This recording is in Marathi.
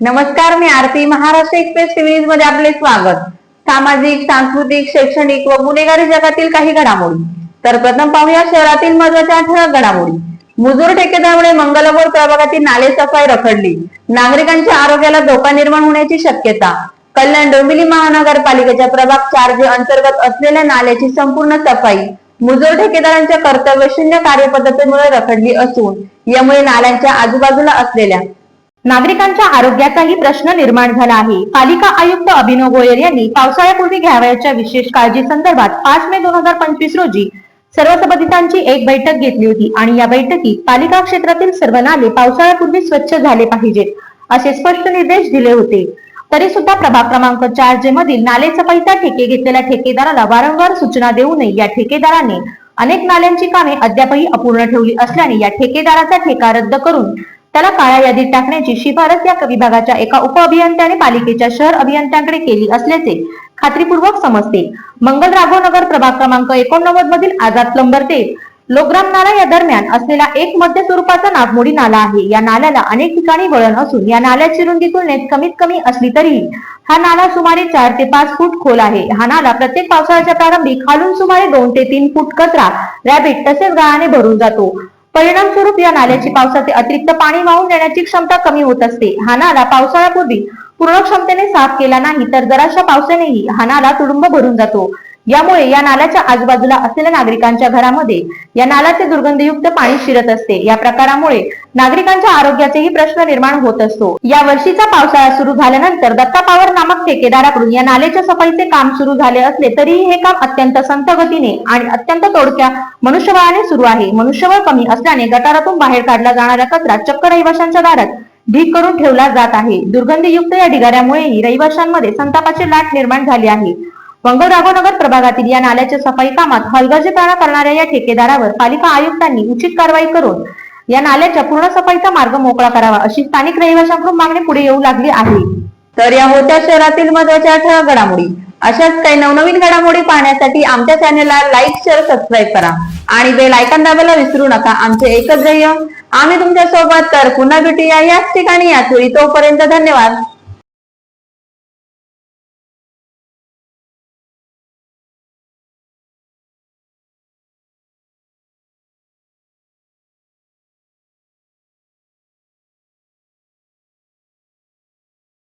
नमस्कार मी आरती महाराष्ट्र एक्सप्रेस टीव्ही मध्ये आपले स्वागत. सामाजिक सांस्कृतिक शैक्षणिक व गुन्हेगारी जगातील काही घडामोडी. तर प्रथम पाहूया शहरातील महत्त्वाच्या ठळक घडामोडी. मुजूर ठेकेदारामुळे मंगलपूर प्रभागातील नाले सफाई रखडली. नागरिकांच्या आरोग्याला धोका निर्माण होण्याची शक्यता. कल्याण डोंबिवली महानगरपालिकेच्या प्रभाग चार जे अंतर्गत असलेल्या नाल्याची संपूर्ण सफाई मुजूर ठेकेदारांच्या कर्तव्यशून्य कार्यपद्धतीमुळे रखडली असून यामुळे नाल्यांच्या आजूबाजूला असलेल्या नागरिकांच्या आरोग्याचाही प्रश्न निर्माण झाला आहे. पालिका आयुक्त अभिनव गोयल यांनी पावसाळ्यापूर्वी घ्यावयाच्या विशेष काळजी संदर्भात पाच मे दोन हजार पंचवीस रोजी सर्व संबंधितांची एक बैठक घेतली होती आणि या बैठकीत पालिका क्षेत्रातील सर्व नाले पावसाळ्यापूर्वी स्वच्छ झाले पाहिजेत असे स्पष्ट निर्देश दिले होते. तरी सुद्धा प्रभाग क्रमांक चार जे मधील नाले सफाईचा ठेके घेतलेल्या ठेकेदाराला वारंवार सूचना देऊनही या ठेकेदाराने अनेक नाल्यांची कामे अद्यापही अपूर्ण ठेवली असल्याने या ठेकेदाराचा ठेका रद्द करून त्याला काळ्या यादीत टाकण्याची शिफारस या विभागाच्या एका उप अभियंत्याने पालिकेच्या शहर अभियंत्यांकडे केली असल्याचे खात्रीपूर्वक समजते. मंगल राघवनगर प्रभाग क्रमांक एकोणनव्वद मधील आझाद प्लंबर ते लोग्राम नाला या दरम्यान असलेला एक मध्य स्वरूपाचा नागमोडी नाला आहे. या नाल्याला अनेक ठिकाणी वळण असून या नाल्याची रुंदी तुलनेत कमीत कमी असली तरीही हा नाला सुमारे चार ते पाच फूट खोल आहे. हा नाला प्रत्येक पावसाळ्याच्या प्रारंभी खालून सुमारे दोन ते तीन फूट कचरा रॅबिट तसेच गाळाने भरून जातो. परिणामस्वरूप या नाल्याची पावसाचे अतिरिक्त पाणी वाहून नेण्याची क्षमता कमी होत असते. हा नाला पावसाळ्यापूर्वी पूर्ण क्षमतेने साफ केला नाही तर जराशा पावसानेही हा नाला तुडुंब भरून जातो. यामुळे या नाल्याच्या आजूबाजूला असलेल्या नागरिकांच्या घरामध्ये या नाल्याचे दुर्गंधयुक्त पाणी शिरत असते. या प्रकारामुळे नागरिकांच्या आरोग्याचेही प्रश्न निर्माण होत असतो. या वर्षीचा पावसाळा सुरू झाल्यानंतर दत्ता पावर नामक ठेकेदाराकडून या नाल्याच्या सफाईचे काम सुरू झाले असले तरीही हे काम अत्यंत संत गतीने आणि अत्यंत तोडक्या मनुष्यबळाने सुरू आहे. मनुष्यबळ कमी असल्याने गटारातून बाहेर काढला जाणारा कचरा चक्क रहिवाशांच्या दारात ढीक करून ठेवला जात आहे. दुर्गंधीयुक्त या ढिगाऱ्यामुळेही रहिवाशांमध्ये संतापाची लाट निर्माण झाली आहे. मंगल राघवनगर प्रभागातील या नाल्याच्या सफाई कामात हलगर्जीपणा करणाऱ्या या ठेकेदारावर पालिका आयुक्तांनी उचित कारवाई करून या नाल्याच्या पूर्ण सफाईचा मार्ग मोकळा करावा अशी स्थानिक रहिवाशांकडून मागणी पुढे येऊ लागली आहे. तर या होत्या शहरातील महत्त्वाच्या ठळक घडामोडी. अशाच काही नवनवीन घडामोडी पाहण्यासाठी आमच्या चॅनलला लाईक शेअर सबस्क्राईब करा आणि बेल आयकॉन दाबायला विसरू नका. आमचे एकच ध्येय आम्ही तुमच्यासोबत तर पुन्हा भेटूया याच ठिकाणी याच वेळी तोपर्यंत धन्यवाद.